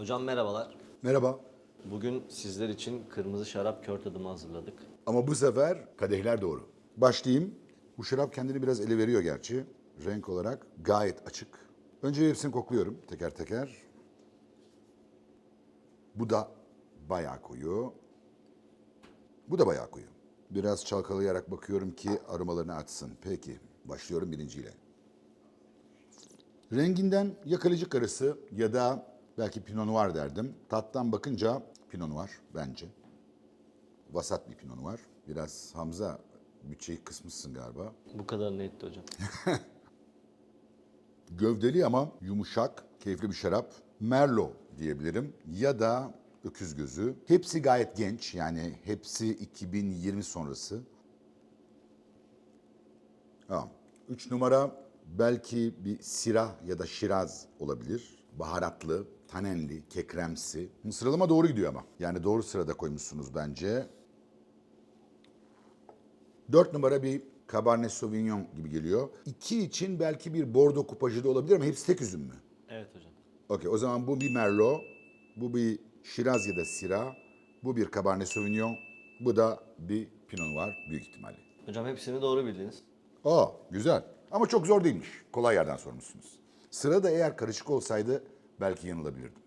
Hocam merhabalar. Merhaba. Bugün sizler için kırmızı şarap kör tadımı hazırladık. Ama bu sefer kadehler doğru. Başlayayım. Bu şarap kendini biraz ele veriyor gerçi. Renk olarak gayet açık. Önce hepsini kokluyorum teker teker. Bu da bayağı koyu. Bu da bayağı koyu. Biraz çalkalayarak bakıyorum ki aromalarını açsın. Peki, başlıyorum birinciyle. Renginden ya kalıcı karısı ya da belki Pinot Noir derdim. Tattan bakınca Pinot Noir bence. Vasat bir Pinot Noir. Biraz Hamza bütçeyi kısmışsın galiba. Bu kadar netti hocam. Gövdeli ama yumuşak, keyifli bir şarap. Merlot diyebilirim ya da öküz gözü. Hepsi gayet genç yani hepsi 2020 sonrası. Tamam. Üç numara belki bir sirah ya da şiraz olabilir. Baharatlı, tanenli, kekremsi. Sıralama doğru gidiyor ama. Yani doğru sırada koymuşsunuz bence. Dört numara bir Cabernet Sauvignon gibi geliyor. İki için belki bir Bordeaux kupajı da olabilir ama hepsi tek üzüm mü? Evet hocam. Okey o zaman bu bir Merlot, bu bir Shiraz ya da Syrah, bu bir Cabernet Sauvignon, bu da bir Pinot Noir büyük ihtimalle. Hocam hepsini doğru bildiniz. Aa güzel ama çok zor değilmiş. Kolay yerden sormuşsunuz. Sırada eğer karışık olsaydı belki yanılabilirdim.